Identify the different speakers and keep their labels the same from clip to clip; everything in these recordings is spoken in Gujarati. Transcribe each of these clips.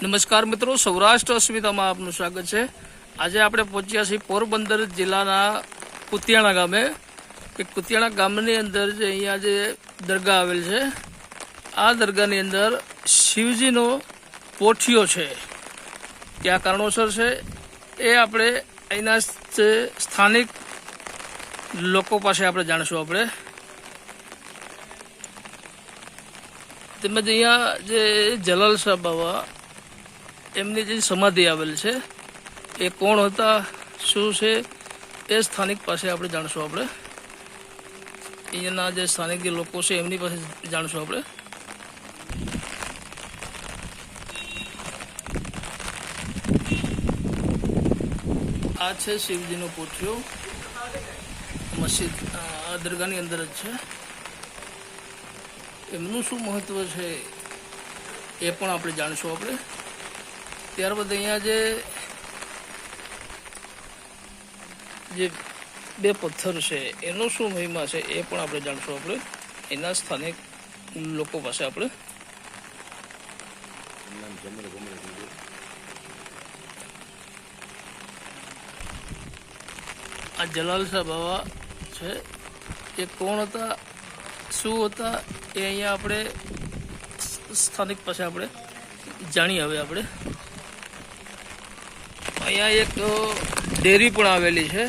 Speaker 1: નમસ્કાર મિત્રો, સૌરાષ્ટ્ર અસ્મિતામાં આપનું સ્વાગત છે. આજે આપણે પહોંચ્યા છીએ પોરબંદર જિલ્લાના કુતિયાણા ગામે. કે કુતિયાણા ગામની અંદર જે અહીંયા જે દરગાહ આવેલ છે, આ દરગાહની અંદર શિવજીનો પોઠિયો છે. કયા કારણોસર છે? એ આપણે અહીંના સ્થાનિક લોકો પાસે આપણે જાણીશું આપણે. તેમજ અહીંયા જે જલાલ સાહેબ બાબા એમની જે સમાધિ આવેલ છે, એ કોણ હતા, શું છે, એ સ્થાનિક પાસે આપણે જાણશું આપણે. અહીંયાના જે સ્થાનિક જે લોકો છે, એમની પાસે જાણશું આપણે. આ છે શિવજીનો પોઠિયો મસ્જિદ આ દરગાહની અંદર જ છે. એમનું શું મહત્વ છે, એ પણ આપણે જાણશું આપણે. ત્યારબાદ અહીંયા જે બે પથ્થર છે, એનો શું મહિમા છે એ પણ આપણે જાણશું આપણે. એના સ્થાનિક લોકો પાસે આપણે આ જલાલ શાહ બાવા છે. એ કોણ હતા? શું હતા? એ અહીંયા આપણે સ્થાનિક પાસે આપણે જાણીએ હવે આપણે. અહીંયા એક ડેરી પણ આવેલી છે.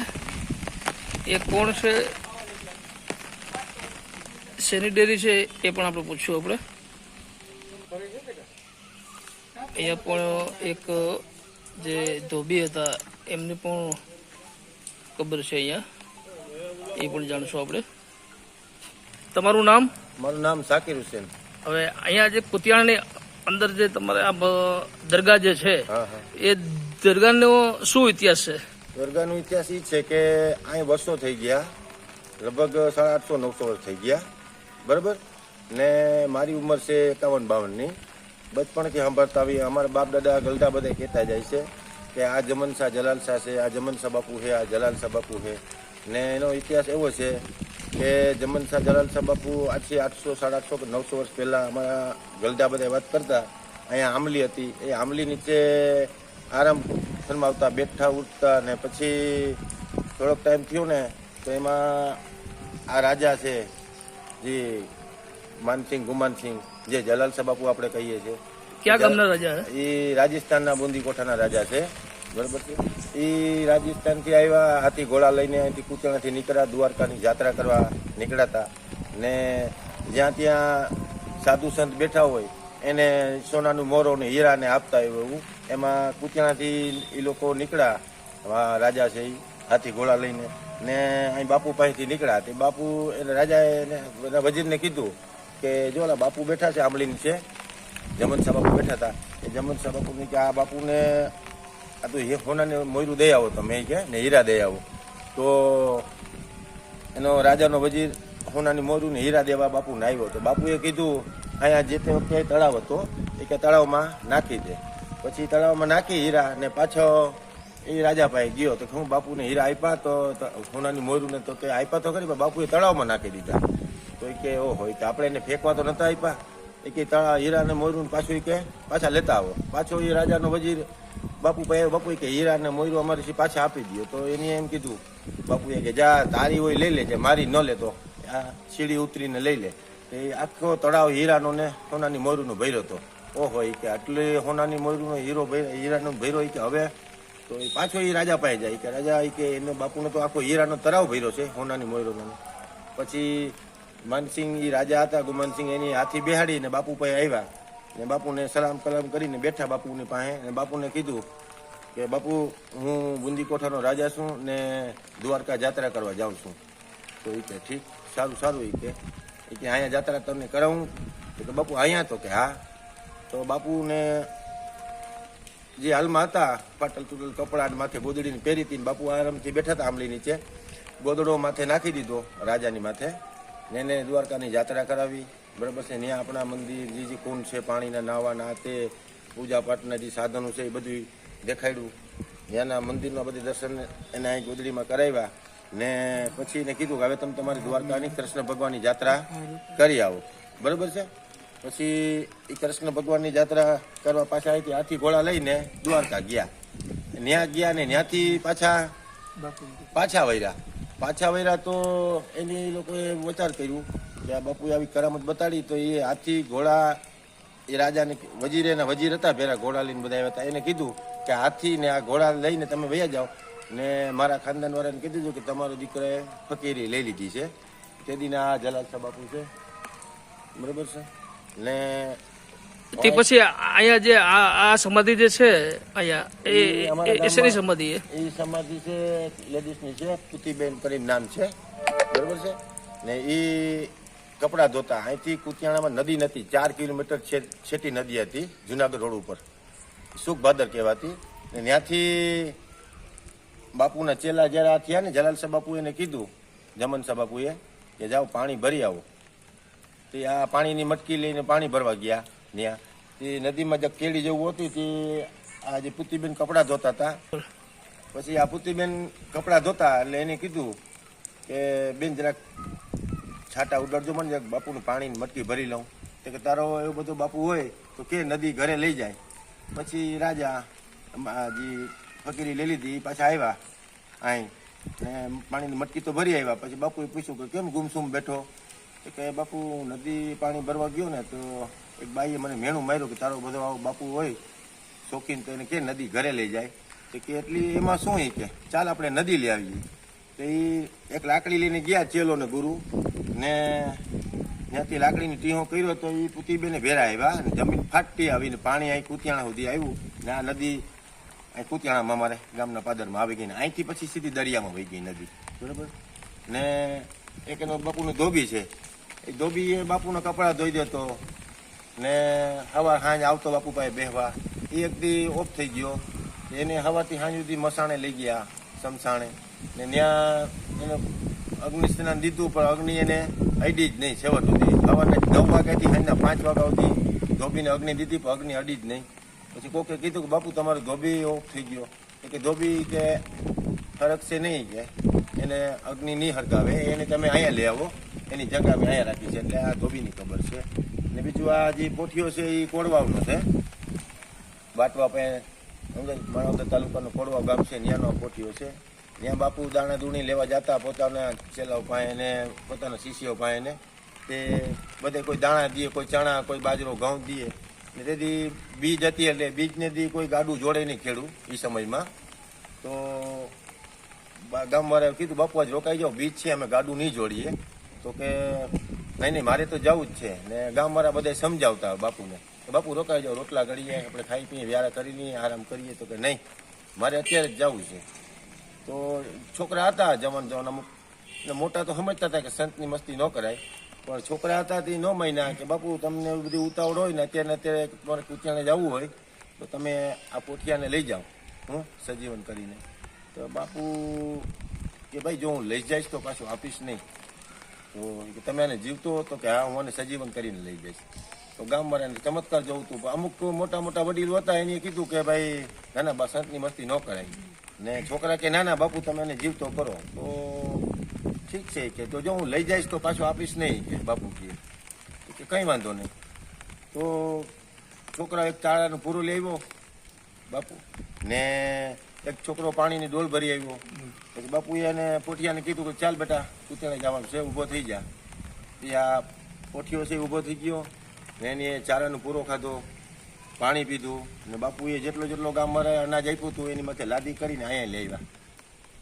Speaker 1: એ કોણ છે? શેની ડેરી છે એ પણ આપણે પૂછ્યું આપણે. અહીંયા પણ એક જે ધોબી હતા એમની પણ ખબર છે અહીંયા. એ પણ જાણશું આપણે. તમારું નામ?
Speaker 2: મારું નામ સાકિર હુસેન.
Speaker 1: હવે અહીંયા જે કુતિયાણાની અંદર જે તમારે આ દરગાહ જે છે એ દરગાહનો શું ઇતિહાસ છે?
Speaker 2: દરગાહનો ઇતિહાસ એ છે કે અહીં વર્ષો થઈ ગયા, લગભગ સાડા આઠસો નવસો વર્ષ થઈ ગયા. બરાબર? ને મારી ઉંમર છે એકાવન બાવનની. બચપણથી સાંભળતા આવી અમારા બાપ દાદા ગલડા બધા કહેતા જાય છે કે આ જમન શાહ જલાલ શાહ છે, આ જમન શાહ બાપુ છે, આ જલાલ શાહ બાપુ છે. ને એનો ઇતિહાસ એવો છે કે જમન શાહ, જલાલ શાહ બાપુ આજથી આઠસો સાડા આઠસો નવસો વર્ષ પહેલાં અમારા ગલડા બધા વાત કરતા. અહીંયા આંબલી હતી. એ આંબલી નીચે આરામ ફરમાવતા બેઠા ઉઠતા ને પછી થોડોક ટાઈમ થયો ને તો એમાં આ રાજા છે જે માનસિંહ ગુમાનસિંહ જે જલાલ સબાપુ બાપુ આપણે કહીએ છીએ.
Speaker 1: ક્યાં ગામના રાજા
Speaker 2: એ રાજસ્થાનના બુંદી કોઠાના રાજા છે. બરોબર છે? એ રાજસ્થાનથી આવ્યા હાથી ઘોડા લઈને અહીંથી કુતિયાણાથી નીકળ્યા દ્વારકાની યાત્રા કરવા નીકળ્યા ને જ્યાં ત્યાં સાધુ સંત બેઠા હોય એને સોનાનું મોરો ને હીરાને આપતા એવું. એમાં કુતિયાણાથી એ લોકો નીકળ્યા. રાજા છે એ હાથી ઘોડા લઈને. ને અહીં બાપુ પાસેથી નીકળ્યા. તે બાપુ, એને રાજાએ વજીરને કીધું કે, જો બાપુ બેઠા છે, આંબલીની છે. જમન બાપુ બેઠા હતા. એ જમન શાહ બાપુને કે, આ બાપુને, આ તો હે હોનાને મોયરું દઈ આવો તમે કે ને હીરા દઈ આવો. તો એનો રાજાનો વજીર હોનાની મોરું ને હીરા દેવા બાપુને આવ્યો. તો બાપુએ કીધું, અહીંયા જે તે વખતે તળાવ હતો, એ કે તળાવમાં નાખી દે. પછી તળાવમાં નાખી હીરા ને પાછો એ રાજાભાઈ ગયો તો હું બાપુને હીરા આપ્યા તો સોનાની હોનાની મોરું ને તો કે આપ્યા તો ખરી બાપુએ તળાવમાં નાખી દીધા. તો એ કે ઓ હોય તો આપણે એને ફેંકવા તો નતા આપ્યા એ કે તળાવ હીરા ને મોરું પાછું કે, પાછા લેતા આવો. પાછો એ રાજાનો વજીર, બાપુ ભાઈ બાપુ કે, હીરા ને મોયરું અમારે સી પાછા આપી દો તો એને એમ કીધું બાપુએ કે, જા, તારી હોય લઈ લેજે, મારી ન લેતો આ સીડી ઉતરીને લઈ લે. એ આખો તળાવ હીરાનો ને સોનાની મોરુનો ભર્યો હતો ઓહો એ કે આટલે સોનાની મોયરુંનો હીરો હીરાનો ભૈરો કે હવે તો એ પાછો એ રાજા પાસે જાય. કે રાજા એ કે એનો બાપુનો તો આખો હીરાનો તળાવ ભર્યો છે, હોનાની મોયરોનો પછી માનસિંહ એ રાજા હતા, ગુમાનસિંહ એની હાથી બેહાડીને બાપુ પાસે આવ્યા. ને બાપુને સલામ કલામ કરીને બેઠા બાપુની પાસે. ને બાપુને કીધું કે, બાપુ, હું બુંદી કોઠાનો રાજા છું ને દ્વારકા જાત્રા કરવા જાઉં છું. તો એ કે, ઠીક, સારું સારું એ કે. અહીંયા જાત્રા તમને કરાવું. કે બાપુ, અહીંયા તો કે, હા. તો બાપુને જે હાલમાં હતા પાટલ તૂટલ કપડા માથે ગોદડીને પહેરી હતી બાપુ આરામથી બેઠા હતા આંબલી નીચે, ગોદડો માથે નાખી દીધો, રાજાની માથે, ને એને દ્વારકાની યાત્રા કરાવી. બરાબર છે, ત્યાં આપણા મંદિર, જે જે કુંડ છે, પાણીના નાવાના તે, પૂજા પાઠના જે સાધનો છે, એ બધું દેખાડ્યું. ત્યાંના મંદિરના બધી દર્શન એને અહીં ગોદડીમાં કરાવ્યા ને પછી એને કીધું કે હવે તમે તમારી દ્વારકાની કૃષ્ણ ભગવાનની યાત્રા કરી આવો. બરાબર છે? પછી એ કૃષ્ણ ભગવાનની જાત્રા કરવા પાછા અહીંથી હાથી ઘોડા લઈને દ્વારકા ગયા. ત્યાં ગયા ને ત્યાંથી પાછા પાછા વૈરા પાછા વૈરા તો એની લોકોએ વિચાર કર્યું કે આ બાપુએ આવી કરામત બતાડી તો એ હાથી ઘોડા એ રાજાને વજીરે ને વજીર હતા ભેરા ઘોડા લઈને બધા આવ્યા હતા. એને કીધું કે હાથી ને આ ઘોડા લઈને તમે વયા જાઓ. ને મારા ખાનદાન વાળાને કીધું હતું કે તમારો દીકરાએ ફકીરી લઈ લીધી છે. તે તેદીના આ જલાલ બાપુ છે. બરોબર છે? ને
Speaker 1: તે પછી અહીંયા જે આ આ સમાધિ જે છે અહીંયા એ શેની સમાધિ એ?
Speaker 2: એ સમાધિ છે લેડીઝની છે કુતીબેન કરીને નામ છે. બરોબર છે? ને એ કપડાં ધોતા. અહીંથી કુતિયાણામાં નદી નથી ચાર કિલોમીટર છે- છેટી નદી હતી જુનાગઢ રોડ ઉપર. સુખ ભાદર કહેવાતી. ને ત્યાંથી બાપુના ચેલા જ્યારે આ થયા ને જલાલ સાહેબ બાપુ એને કીધું જમન સાહેબ બાપુએ કે જાઓ પાણી ભરી આવો. તે આ પાણીની મટકી લઈને પાણી ભરવા ગયા ત્યાં. તે નદીમાં જે કેળી જેવું હતી તે આ જે પુતિબેન કપડાં ધોતા હતા. પછી આ પુતિબેન કપડાં ધોતા એટલે એને કીધું કે બેન જરાક છાટા ઉડાડજો મને, જરાક બાપુનું પાણીની મટકી ભરી લઉં. તે કે તારો એવું બધું બાપુ હોય તો કે નદી ઘરે લઈ જાય. પછી રાજા જે ફકીરી લઈ લીધી, પાછા આવ્યા અહીં. પાણીની મટકી તો ભરી આવ્યા. પછી બાપુએ પૂછ્યું કે કેમ ગુમસુમ બેઠો? કે બાપુ નદી પાણી ભરવા ગયો ને, તો એક બાઈએ મને મેણું માર્યું કે તારો બધો આવો બાપુ હોય, શોખીન તો એને કે નદી ઘરે લઈ જાય. તો કે, એટલી એમાં શું એ કે? ચાલ આપણે નદી લઈ આવીએ. તો એ એક લાકડી લઈને ગયા ચેલો ને ગુરુ, ને ત્યાંથી લાકડીની ટીહો કર્યો તો એ પુતીબેને ભેરા આવ્યા અને જમીન ફાટતી આવીને પાણી અહીં કુતિયાણા સુધી આવ્યું ને આ નદી અહીં કુતિયાણામાં અમારે ગામના પાદરમાં આવી ગઈ ને અહીંથી પછી સીધી દરિયામાં વહી ગઈ નદી. બરાબર? ને એક એનો બાપુનું ધોબી છે. એ ધોબી બાપુના કપડાં ધોઈ દેતો ને હવા સાંજ આવતો બાપુ પાસે બેહવા. એ એક દી ઓફ થઈ ગયો. એને હવાથી સાંજ સુધી મસાણે લઈ ગયા સમસાણે. ને ત્યાં એને અગ્નિ સ્નાન દીધું, પણ અગ્નિ એને અડી જ નહીં છેવટ સુધી. સવારના નવ વાગ્યાથી સાંજના પાંચ વાગ્યા સુધી ધોબીને અગ્નિ દીધી, પણ અગ્નિ અડી જ નહીં. પછી કોકે કીધું કે બાપુ તમારો ધોબી ઓફ થઈ ગયો. કે ધોબી કે ફરકશે નહીં કે? એને અગ્નિ નહીં હરગાવે એને તમે અહીંયા લઈ આવો. એની જગ્યા અમે અહીંયા રાખી છે, એટલે આ ધોબીની ખબર છે. ને બીજું આ જે પોઠિયો છે, એ કોડવાવનો છે. બાટવા પાસે માણાવદર તાલુકાનો કોડવાવ ગામ છે, ત્યાંનો પોઠિયો છે. ત્યાં બાપુ દાણા દૂણી લેવા જતા, પોતાના ચેલાઓ પાસે ને પોતાના શિષ્યો પાસે ને તે બધે કોઈ દાણા દે, કોઈ ચણા, કોઈ બાજરો, ઘઉં દે. ને તેથી બીજ હતી, એટલે બીજને દી કોઈ ગાડું જોડે નહીં ખેડું એ સમયમાં. તો ગામવાળાએ કીધું, બાપુ, આજ રોકાઈ જાઓ, બીજ છે, અમે ગાડું નહીં જોડીએ. તો કે, નહીં નહીં, મારે તો જવું જ છે. ને ગામવાળા બધા સમજાવતા બાપુને. કે બાપુ રોકાઈ જાઓ, રોટલા કરીએ આપણે ખાઈ પીએ, વ્યારા કરીને આરામ કરીએ. તો કે, નહીં, મારે અત્યારે જ જવું છે. તો છોકરા હતા જવાન જવાન અમુક. મોટા તો સમજતા હતા કે સંતની મસ્તી ન કરાય. પણ છોકરા હતા તે ન મહિના કે, બાપુ, તમને બધી ઉતાવળ હોય ને, અત્યારે અત્યારે તમારે કુતિયાને જવું હોય, તો તમે આ પોઠિયાને લઈ જાઓ, હું, સજીવન કરીને. તો બાપુ કે, ભાઈ, જો હું લઈ જઈશ તો પાછું આપીશ નહીં. તમે એને જીવતો હતો કે હા, હું એને સજીવન કરીને લઈ જઈશ. તો ગામવાળાને ચમત્કાર જવું હતું અમુક મોટા મોટા વડીલો હતા, એને કીધું કે ભાઈ ના ના બા સંતની મસ્તી ન કરાય. ને છોકરા કે ના ના બાપુ, તમે એને જીવતો કરો. તો ઠીક છે કે, તો જો હું લઈ જઈશ તો પાછો આપીશ નહીં કે બાપુ કે કંઈ વાંધો નહીં. તો છોકરા એક ચાળાનો પૂરો લેવો બાપુ. ને એક છોકરો પાણીની ડોલ ભરી આવ્યો. પછી બાપુએ એને પોઠિયાને કીધું કે ચાલ બેટા, તું ત્યાં જવાનું છે, ઊભો થઈ જા. એ આ પોઠિયો છે ઊભો થઈ ગયો. ને એની ચારાનો પૂરો ખાધો, પાણી પીધું. ને બાપુએ જેટલો જેટલો ગામવાળા અનાજ આપ્યું હતું, એની માથે લાદી કરીને અહીંયા લઈ આવ્યા.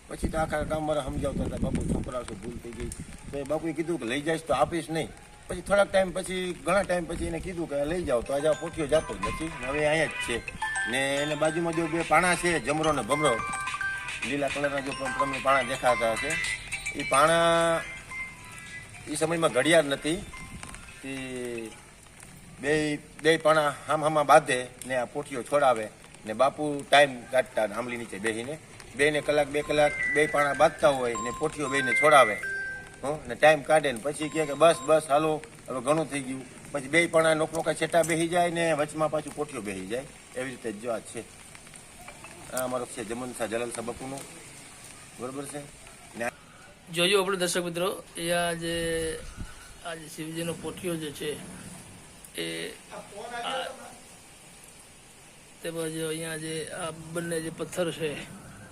Speaker 2: પછી તો આખા ગામવાળા સમજાવતા હતા, બાપુ છોકરા શું ભૂલ થઈ ગઈ. તો એ બાપુએ કીધું કે, લઈ જઈશ તો આપીશ નહીં. પછી થોડાક ટાઈમ પછી, ઘણા ટાઈમ પછી એને કીધું કે, લઈ જાઓ, તો આજે પોઠિયો જતો જ નથી હવે અહીંયા જ છે. ને એને બાજુમાં જો બે પાણા છે, જમરો ને ભમરો, લીલા કલરના જો તમને પાણા દેખાતા હશે, એ પાણા એ સમયમાં ઘડિયાળ નથી. એ બે બે પાણા હામ હામાં બાંધે ને આ પોઠિયો છોડાવે ને બાપુ ટાઈમ કાઢતા આંબલી નીચે બેસીને બે ને કલાક, બે કલાક બે પાણા બાંધતા હોય ને પોઠિયો બેને છોડાવે. હં, ને ટાઈમ કાઢે ને પછી કહે કે બસ બસ, હાલો, હવે ઘણું થઈ ગયું. પછી બે પાણા નોક નોકા છેટા બેસી જાય ને વચમાં પાછું પોઠિયો બેસી જાય. એવી રીતે જો આ છે. આ અમારો છે જમનસા જલાલ સબકુનો બરોબર છે?
Speaker 1: જોયું આપણે દર્શક મિત્રો અહીંયા જે આ જે શિવજીનો પોઠિયો જે છે એ તેમજ અહીંયા જે આ બંને જે પથ્થર છે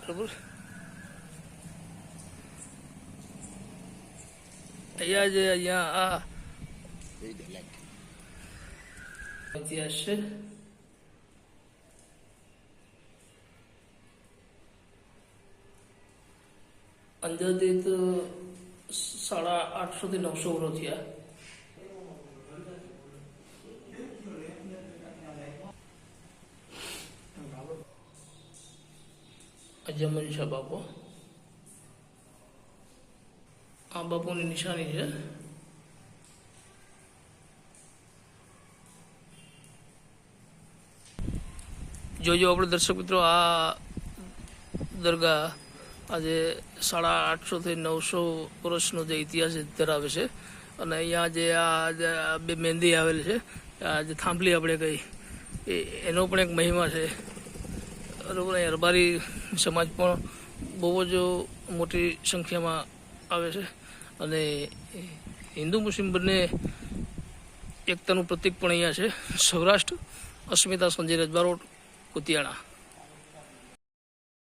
Speaker 1: બરોબર? અહીંયા જે અહીંયા આ ઇતિહાસ છે. અંદાજિત સાડા આઠસો થી નવસો વર્ષ થયા. જમન છે બાપુ. આ બાપુની નિશાની છે. જોજો આપણે દર્શક મિત્રો, આ દરગાહ આજે સાડા આઠસોથી નવસો વર્ષનો જે ઇતિહાસ ધરાવે છે. અને અહીંયા જે આ બે મહેંદી આવેલી છે, આ જે થાંભલી આપણે કહી એનો પણ એક મહિમા છે. બરોબર અરબારી રબારી સમાજ પણ બહુ જ મોટી સંખ્યામાં આવે છે. અને હિન્દુ મુસ્લિમ બંને એકતાનું પ્રતિક પણ અહીંયા છે. સૌરાષ્ટ્ર, અસ્મિતા સંજય રજબારોટ કુતિયાણા.